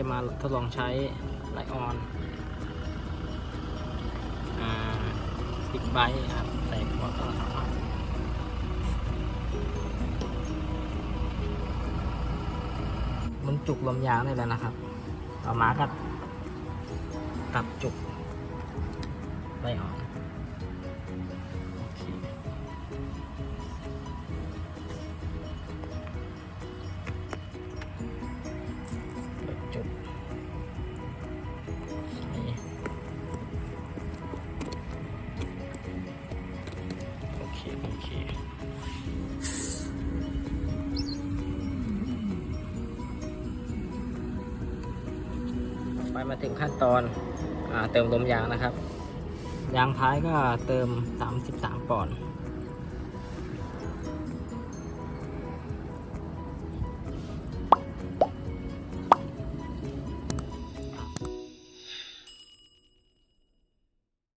จะมาทดลองใช้ไลออนอ่าบิ๊กไบครับใส่พอร์สามารถมันจุกลมยางได้แล้วนะครับ ต่อมาก็ตัดจุกไลออน โอเคโอเคไปมาถึงขั้นตอนอเติมลมยางนะครับ ยางท้ายก็เติม 33ปอนด์